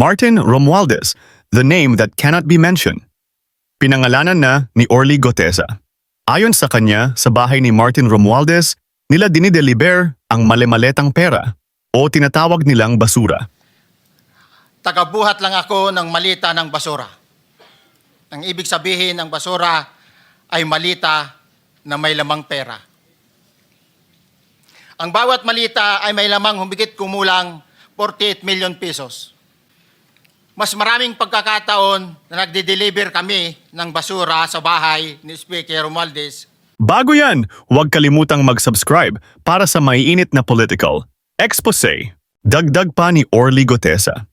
Martin Romualdez, the name that cannot be mentioned. Pinangalanan na ni Orly Gotesa. Ayon sa kanya, sa bahay ni Martin Romualdez, nila dinideliver ang male-maletang pera o tinatawag nilang basura. Tagabuhat lang ako ng malita ng basura. Ang ibig sabihin ng basura ay malita na may lamang pera. Ang bawat malita ay may lamang humigit kumulang 48 million pesos. Mas maraming pagkakataon na nagde-deliver kami ng basura sa bahay ni Speaker Romualdez Bago yan, huwag kalimutang mag-subscribe para sa maiinit na political. Expose, dagdag pa ni Orly Gotesa.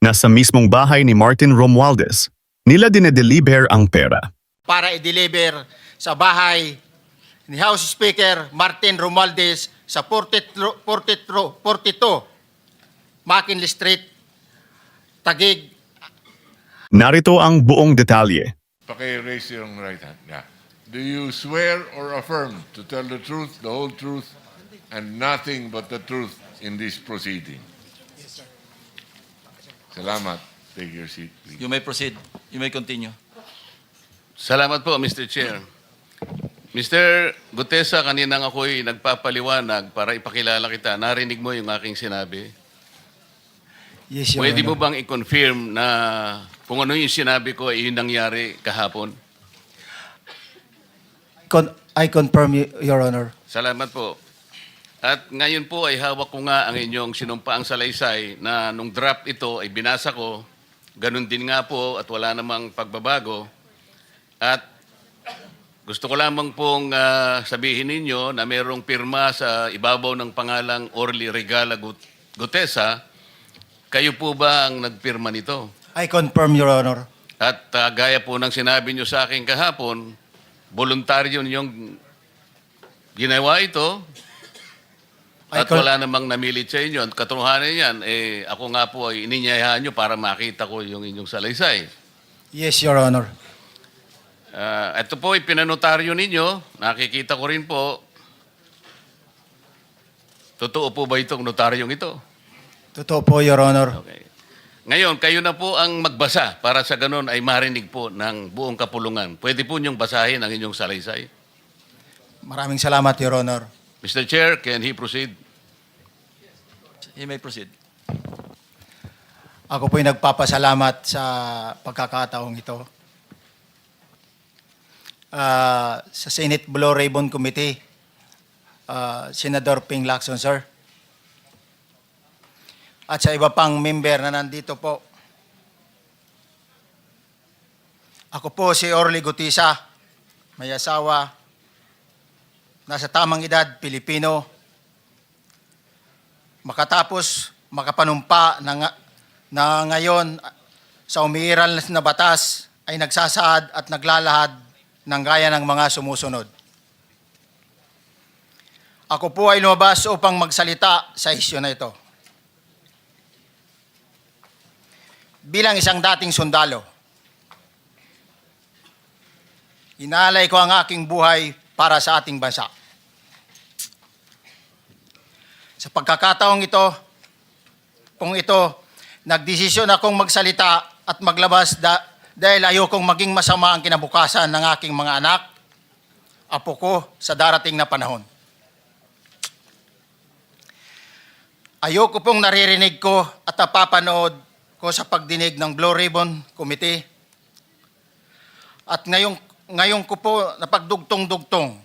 Nasa mismong bahay ni Martin Romualdez, nila dinedeliver ang pera. para i-deliver sa bahay ni House Speaker Martin Romualdez sa 43 42 42 McKinley Street, Taguig, Narito ang buong detalye. Paki-raise yung right hand. Yeah. Do you swear or affirm to tell the truth, the whole truth, and nothing but the truth in this proceeding? Yes, sir. Salamat. Take your seat, please. You may proceed. You may continue. Salamat po, Mr. Chair. Mr. Gutesa, kanina ako'y nagpapaliwanag para ipakilala kita. Narinig mo yung aking sinabi. Yes, Pwede mo bang i-confirm na kung ano yung sinabi ko ay yun nangyari kahapon? I confirm, Your Honor. Salamat po. At ngayon po ay hawak ko nga ang inyong sinumpaang salaysay na nung draft ito ay binasa ko. Ganun din nga po at wala namang pagbabago. At gusto ko lamang pong ah, sabihin ninyo na mayroong pirma sa ibabaw ng pangalang Orly Regala Gut- Gutesa. Kayo po ba ang nagpirma nito? I confirm, Your Honor. At ah, gaya po ng sinabi nyo sa akin kahapon, voluntaryo ninyong ginawa ito at wala namang namilit sa inyo. At katotohanan yan, eh, ako nga po ay ininyayahan nyo para makita ko yung inyong salaysay. Yes, Your Honor. Ah, ito po ay pinanotaryo ninyo. Nakikita ko rin po. Totoo po ba itong notaryong ito? Totoo po, Your Honor. Okay. Ngayon, kayo na po ang magbasa para sa ganun ay marinig po ng buong kapulungan. Pwede po niyong basahin ang inyong salaysay. Maraming salamat, Your Honor. Mr. Chair, can he proceed? You may proceed. Ako po'y nagpapasalamat sa pagkakataong ito. Ah, sa Senate Blue Ribbon Committee, ah, Senador Ping Lacson, sir. At sa iba pang member na nandito po. Ako po si Orly Gutisa, may asawa, nasa tamang edad, Pilipino, makatapos makapanumpa na, na ngayon sa umiiral na batas ay nagsasaad at naglalahad ng gaya ng mga sumusunod. Ako po ay lumabas upang magsalita sa isyu na ito. Bilang isang dating sundalo, inaalay ko ang aking buhay para sa ating bansa. Sa pagkakataong ito, kung ito, nagdesisyon akong magsalita at maglabas da- dahil ayokong maging masama ang kinabukasan ng aking mga anak, apo ko sa darating na panahon. Ayoko pong naririnig ko at napapanood ko sa pagdinig ng Blue Ribbon Committee. At ngayong, ngayon ko po napagdugtong-dugtong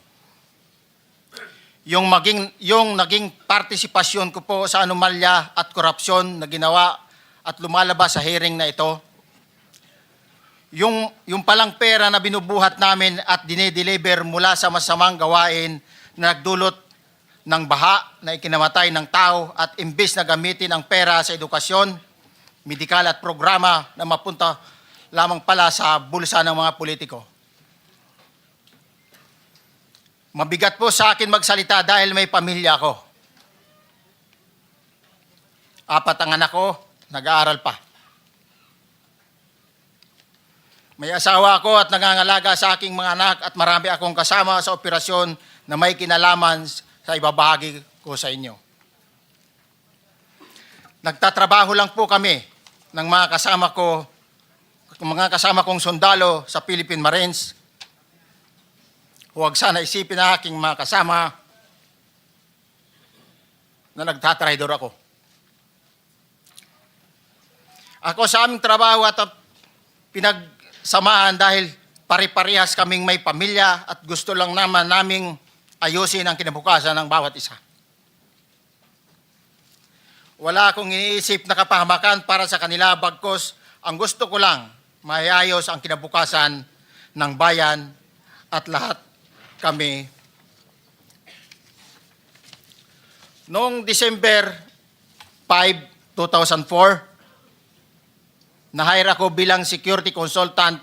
yung maging yung naging partisipasyon ko po sa anomalya at korupsyon na ginawa at lumalabas sa hearing na ito. Yung yung palang pera na binubuhat namin at dinedeliver mula sa masamang gawain na nagdulot ng baha na ikinamatay ng tao at imbis na gamitin ang pera sa edukasyon, medikal at programa na mapunta lamang pala sa bulsa ng mga politiko. Mabigat po sa akin magsalita dahil may pamilya ako. Apat ang anak ko, nag-aaral pa. May asawa ako at nangangalaga sa aking mga anak at marami akong kasama sa operasyon na may kinalaman sa ibabahagi ko sa inyo. Nagtatrabaho lang po kami ng mga kasama ko, mga kasama kong sundalo sa Philippine Marines. Huwag sana isipin na aking mga kasama na nagtatraidor ako. Ako sa aming trabaho at pinagsamahan dahil pare-parehas kaming may pamilya at gusto lang naman naming ayusin ang kinabukasan ng bawat isa. Wala akong iniisip na kapahamakan para sa kanila bagkos ang gusto ko lang mayayos ang kinabukasan ng bayan at lahat kami. Noong December 5, 2004, na-hire ako bilang security consultant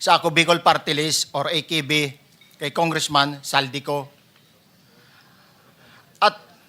sa Ako Bicol Party List or AKB kay Congressman Saldico.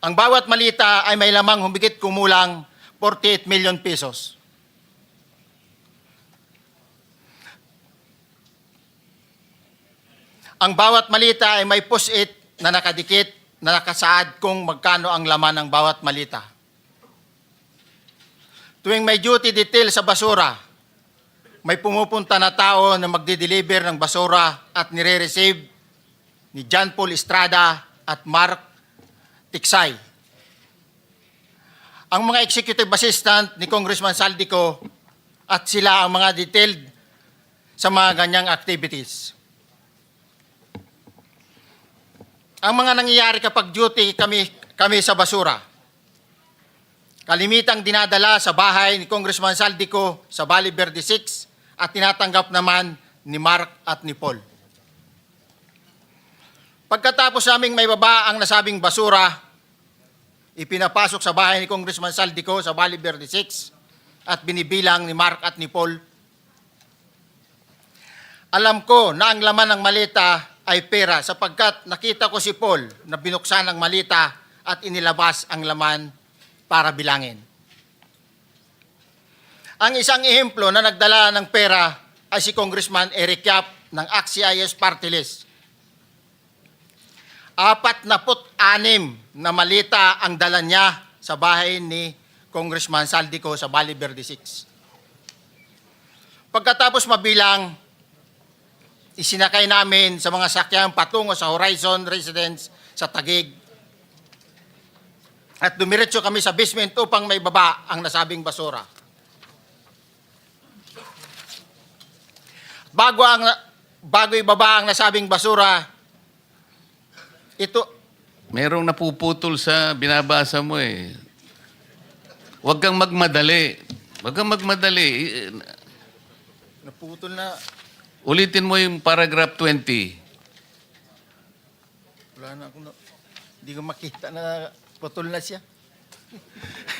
Ang bawat malita ay may lamang humigit kumulang 48 million pesos. Ang bawat malita ay may push-it na nakadikit na nakasaad kung magkano ang laman ng bawat malita. Tuwing may duty detail sa basura, may pumupunta na tao na magdi-deliver ng basura at nire-receive ni John Paul Estrada at Mark Tiksay. Ang mga executive assistant ni Congressman Saldico at sila ang mga detailed sa mga ganyang activities. ang mga nangyayari kapag duty kami, kami sa basura. Kalimitang dinadala sa bahay ni Congressman Saldico sa Valley Verde 6 at tinatanggap naman ni Mark at ni Paul. Pagkatapos naming may baba ang nasabing basura, ipinapasok sa bahay ni Congressman Saldico sa Valley Verde 6 at binibilang ni Mark at ni Paul. Alam ko na ang laman ng malita ay pera sapagkat nakita ko si Paul na binuksan ang malita at inilabas ang laman para bilangin. Ang isang ehemplo na nagdala ng pera ay si Congressman Eric Yap ng AXIS Party List. Apat na put anim na malita ang dala niya sa bahay ni Congressman Saldico sa Valley Verde 6. Pagkatapos mabilang, isinakay namin sa mga sakyang patungo sa Horizon Residence sa Tagig. At dumiretso kami sa basement upang may baba ang nasabing basura. Bago ang bago ibaba ang nasabing basura, ito Merong napuputol sa binabasa mo eh. Huwag kang magmadali. Huwag kang magmadali. Naputol na Ulitin mo yung paragraph 20. wala na akong na, hindi ko makita na putol na siya.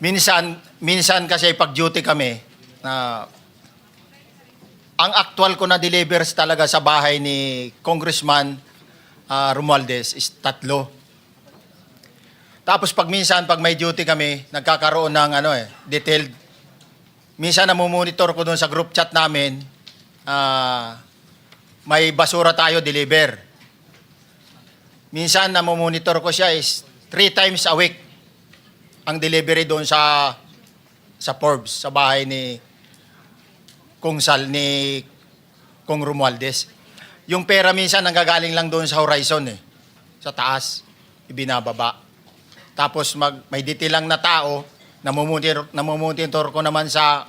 minsan, minsan kasi pag-duty kami, na ang actual ko na delivers talaga sa bahay ni Congressman ah, Romualdez is tatlo. Tapos pag minsan, pag may duty kami, nagkakaroon ng ano eh, detailed. Minsan namumonitor ko doon sa group chat namin, ah, may basura tayo deliver. Minsan namumonitor ko siya is three times a week ang delivery doon sa sa Forbes, sa bahay ni Kung Sal, ni Kung Romualdez. Yung pera minsan nanggagaling lang doon sa horizon eh. Sa taas, ibinababa. Tapos mag, may detail lang na tao, namumonitor, namumonitor ko naman sa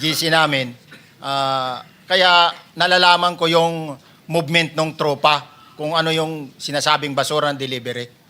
GC namin. Ah, kaya nalalaman ko yung movement ng tropa, kung ano yung sinasabing basura ng delivery.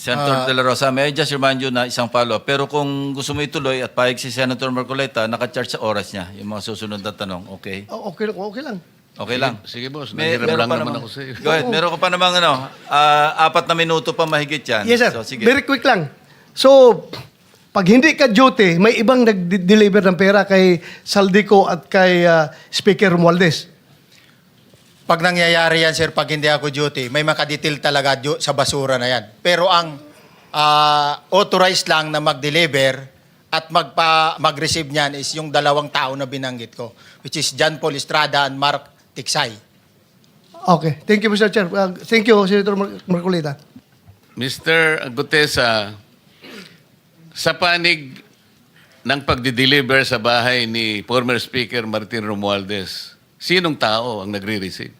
Senator De La Rosa, may I just remind you na isang follow-up. Pero kung gusto mo ituloy at pahig si Senator Marcoleta, nakacharge sa oras niya yung mga susunod na tanong. Okay? Oh, okay, okay lang. Okay lang. Sige, boss. May- meron lang pa naman namang- ako sa iyo. Go ahead. Meron ka pa namang ano, ah, apat na minuto pa mahigit yan. Yes, sir. So, sige. Very quick lang. So, pag hindi ka duty, may ibang nag-deliver ng pera kay Saldico at kay ah, Speaker Romualdez. Pag nangyayari yan, sir, pag hindi ako duty, may makadetail talaga sa basura na yan. Pero ang ah, authorized lang na mag-deliver at magpa, mag-receive niyan is yung dalawang tao na binanggit ko, which is John Paul Estrada and Mark Tiksay. Okay. Thank you, Mr. Chair. Ah, thank you, Senator Mar- Marcolita. Mr. Gutesa, sa panig ng pagdi-deliver sa bahay ni former Speaker Martin Romualdez, sinong tao ang nagre-receive?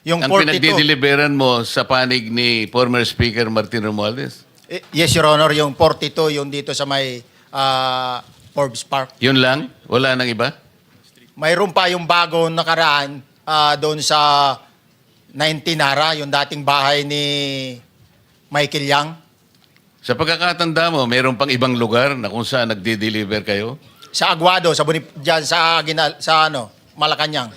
Yung ang 42. pinagdi-deliveran mo sa panig ni former Speaker Martin Romualdez? Eh, Yes, Your Honor, yung 42, yung dito sa may ah, Forbes Park. Yun lang? Wala nang iba? Mayroon pa yung bago nakaraan ah, doon sa 19 Nara, yung dating bahay ni Michael Yang. Sa pagkakatanda mo, mayroon pang ibang lugar na kung saan nagdi-deliver kayo? Sa Aguado, sa Bonif- dyan, sa, sa ano, Malacanang.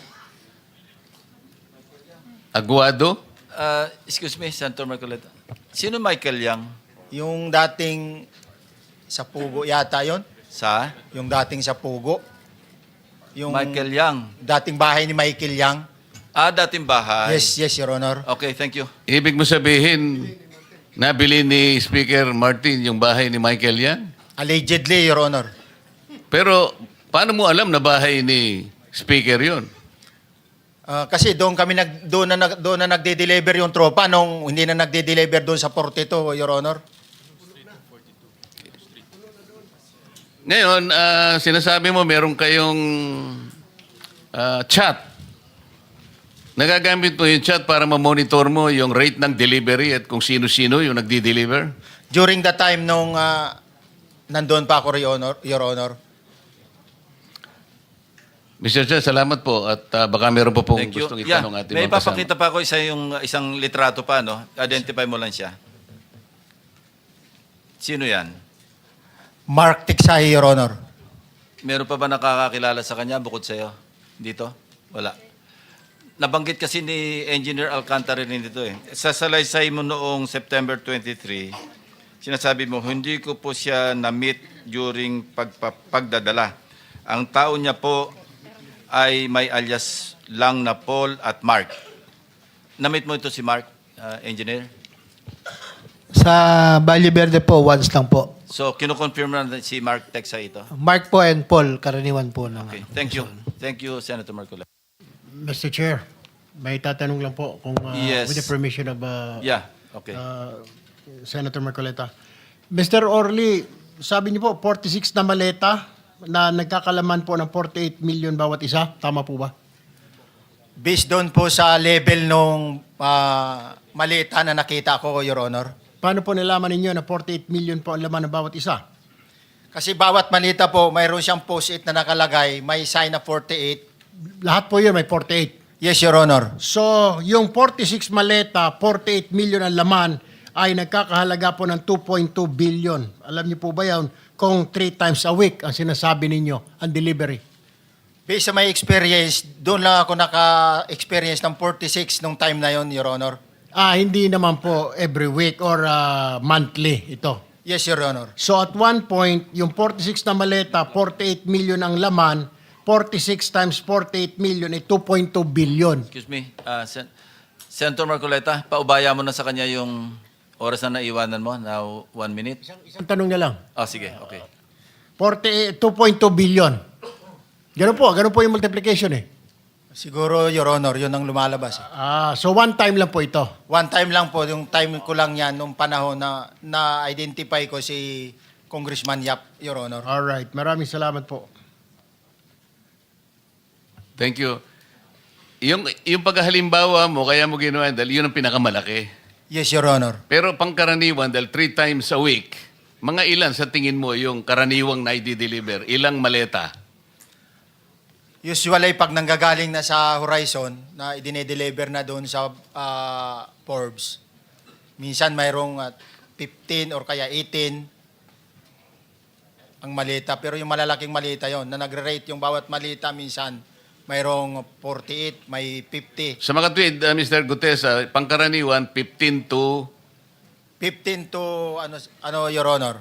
Aguado? Ah, excuse me, Senator Marcoleta. Sino Michael Yang? Yung dating sa Pugo yata yon Sa? Yung dating sa Pugo. Yung Michael Yang. dating bahay ni Michael Yang. Ah, dating bahay. Yes, yes, Your Honor. Okay, thank you. Ibig mo sabihin, nabili ni Speaker Martin yung bahay ni Michael yan? Allegedly, Your Honor. Pero paano mo alam na bahay ni Speaker yon? Ah, kasi doon kami nag doon na nag- doon na nagde-deliver yung tropa nung hindi na nagde-deliver doon sa 42, Your Honor. Ngayon, ah, sinasabi mo meron kayong ah, chat. Nagagamit mo yung chat para ma-monitor mo yung rate ng delivery at kung sino-sino yung nagdi-deliver? During the time nung ah, nandoon pa ako, Your Honor, Your Honor. Mr. Chair, salamat po at ah, baka meron po pong Thank you. gustong Yeah, itanong ating may mga kasama. papakita pa ako isa yung isang litrato pa, no? Identify mo lang siya. Sino yan? Mark Tiksay, Your Honor. Meron pa ba nakakakilala sa kanya bukod sa'yo? Dito? Wala. Nabanggit kasi ni Engineer Alcantara rin dito eh. Sa salaysay mo noong September 23, sinasabi mo, hindi ko po siya na-meet during pagpa- pagdadala. Ang tao niya po ay may alias lang na Paul at Mark. Na-meet mo ito si Mark, uh, Engineer? Sa Valle Verde po, once lang po. So, kinukonfirm na si Mark Texa ito? Mark po and Paul, karaniwan po ng Okay, thank you. Thank you, Senator Marcola. Mr. Chair, may tatanong lang po kung uh, Yes. with the permission of uh, Yeah, okay. uh, Senator Marcoleta. Mr. Orly, sabi niyo po 46 na maleta na nagkakalaman po ng 48 million bawat isa. Tama po ba? Based doon po sa level nung ah, malita na nakita ko, Your Honor. Paano po nalaman ninyo na 48 million po ang laman ng bawat isa? Kasi bawat malita po, mayroon siyang post-it na nakalagay, may sign na 48. Lahat po yun may 48. Yes, Your Honor. So, yung 46 maleta, 48 million ang laman, ay nagkakahalaga po ng 2.2 billion. Alam niyo po ba yan? Kung 3 times a week ang sinasabi ninyo, ang delivery. Based sa my experience, doon lang ako naka-experience ng 46 nung time na yon, Your Honor. Ah, hindi naman po every week or ah, monthly ito. Yes, Your Honor. So at one point, yung 46 na maleta, 48 million ang laman, 46 times 48 million ay 2.2 billion. Excuse me, uh, Sen- Senator Marcoleta, paubaya mo na sa kanya yung oras na naiwanan mo. Now, one minute. Isang tanong na lang. Oh, sige, okay. 48 2.2 billion. Ganun po, ganun po yung multiplication eh. Siguro, Your Honor, yun ang lumalabas. eh. Ah, so one time lang po ito. One time lang po, yung time ko lang yan, nung panahon na na-identify ko si Congressman Yap, Your Honor. All right, maraming salamat po. Thank you. Yung, yung paghalimbawa mo, kaya mo ginawa, dahil yun ang pinakamalaki. Yes, Your Honor. Pero pangkaraniwan, dahil three times a week, mga ilan sa tingin mo yung karaniwang na i-deliver? Ilang maleta? Usually, pag nanggagaling na sa Horizon, na idinedeliver na doon sa ah, Forbes, minsan mayroong ah, 15 or kaya 18 ang malita. Pero yung malalaking malita yon na nagre-rate yung bawat malita minsan, mayroong 48, may 50. Sa mga tweet, uh, Mr. Gutesa, pangkaraniwan, 15 to, 15 to, ano, ano Your Honor?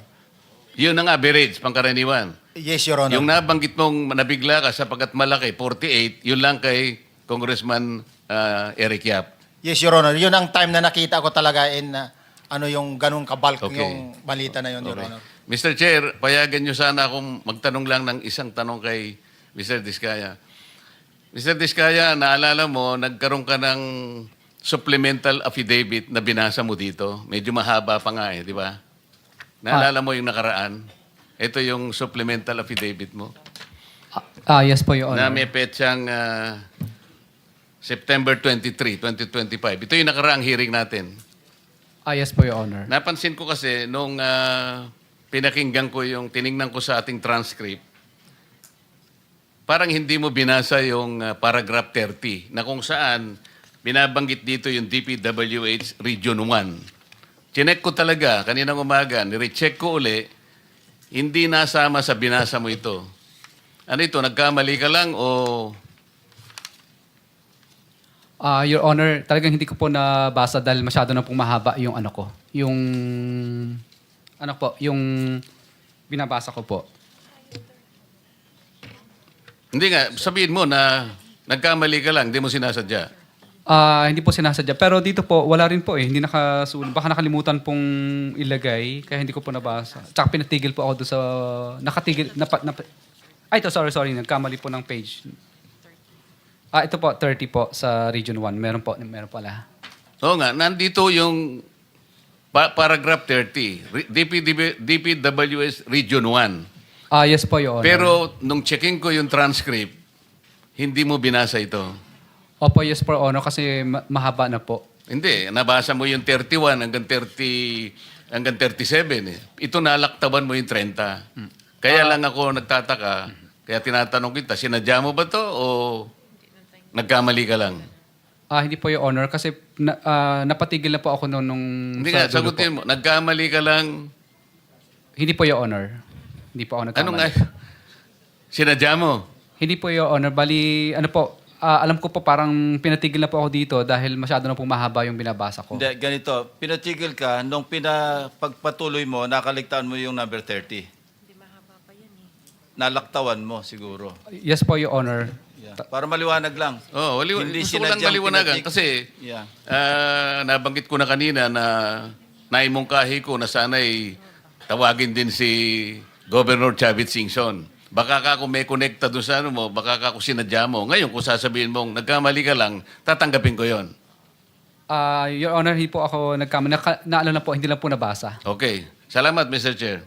yun ang average, pangkaraniwan. Yes, Your Honor. Yung nabanggit mong nabigla ka sapagkat malaki, 48, yun lang kay Congressman uh, Eric Yap. Yes, Your Honor. Yun ang time na nakita ko talaga in uh, ano yung ganung kabalk Okay. yung balita na yun, Your Okay. Honor. Mr. Chair, payagan nyo sana akong magtanong lang ng isang tanong kay Mr. Diskaya. Mr. Diskaya, naalala mo, nagkaroon ka ng supplemental affidavit na binasa mo dito. Medyo mahaba pa nga eh, di ba? Naalala mo yung nakaraan? Ito yung supplemental affidavit mo. Ah, yes po, Your Na Honor. may petsang ah, September 23, 2025. Ito yung nakaraang hearing natin. Ah, yes po, Your Honor. Napansin ko kasi nung ah, pinakinggan ko yung tiningnan ko sa ating transcript, parang hindi mo binasa yung ah, paragraph 30 na kung saan binabanggit dito yung DPWH Region 1. Chinek ko talaga kaninang umaga, nirecheck ko uli, hindi nasama sa binasa mo ito. Ano ito, nagkamali ka lang o Ah, Your Honor, talagang hindi ko po nabasa dahil masyado na pong mahaba yung ano ko. Yung, ano po, yung binabasa ko po. Hindi nga, sabihin mo na nagkamali ka lang, hindi mo sinasadya. Ah, hindi po sinasadya. Pero dito po, wala rin po eh. Hindi nakasulat. Baka nakalimutan pong ilagay, kaya hindi ko po nabasa. Tsaka pinatigil po ako doon sa... Nakatigil... Napa, napa, ay, ito, sorry, sorry. Nagkamali po ng page. Ah, ito po, 30 po sa Region 1. Meron po, meron pala. Oo nga, nandito yung pa- paragraph 30, Re- DPDB, DPWS Region 1. Ah, yes po, Your Honor. Pero nung checking ko yung transcript, hindi mo binasa ito. Opo, yes po, Honor, kasi ma- mahaba na po. Hindi, nabasa mo yung 31 hanggang 30 hanggang 37 eh. Ito nalaktaban mo yung 30. Kaya lang ako nagtataka, kaya tinatanong kita, sinadya mo ba to o nagkamali ka lang? Ah, hindi po, Your Honor, kasi na, ah, napatigil na po ako noon nung... Hindi sa nga, dulo sagutin po. mo, nagkamali ka lang, Hindi po, Your Honor. Hindi po ako nagkamali. ano nga, sinadya mo? Hindi po, Your Honor. Bali, ano po, ah, alam ko po parang pinatigil na po ako dito dahil masyado na pong mahaba yung binabasa ko. Hindi, ganito. Pinatigil ka, nung pinapagpatuloy mo, nakaligtaan mo yung number 30. Hindi mahaba pa yan eh. Nalaktawan mo siguro. Yes po, Your Honor. Yeah. Para maliwanag lang. Oh, wali- Hindi gusto ko lang sinadyang maliwanagan pinatik- kasi Yeah. ah, nabanggit ko na kanina na naimungkahi ko na sana'y tawagin din si Governor Chavit Singson. Baka ka kung may connecta doon sa ano mo, baka ka kung sinadya mo. Ngayon, kung sasabihin mong nagkamali ka lang, tatanggapin ko yon. Ah, Your Honor, hindi po ako nagkamali. Naka, naalala po, hindi lang po nabasa. Okay. Salamat, Mr. Chair.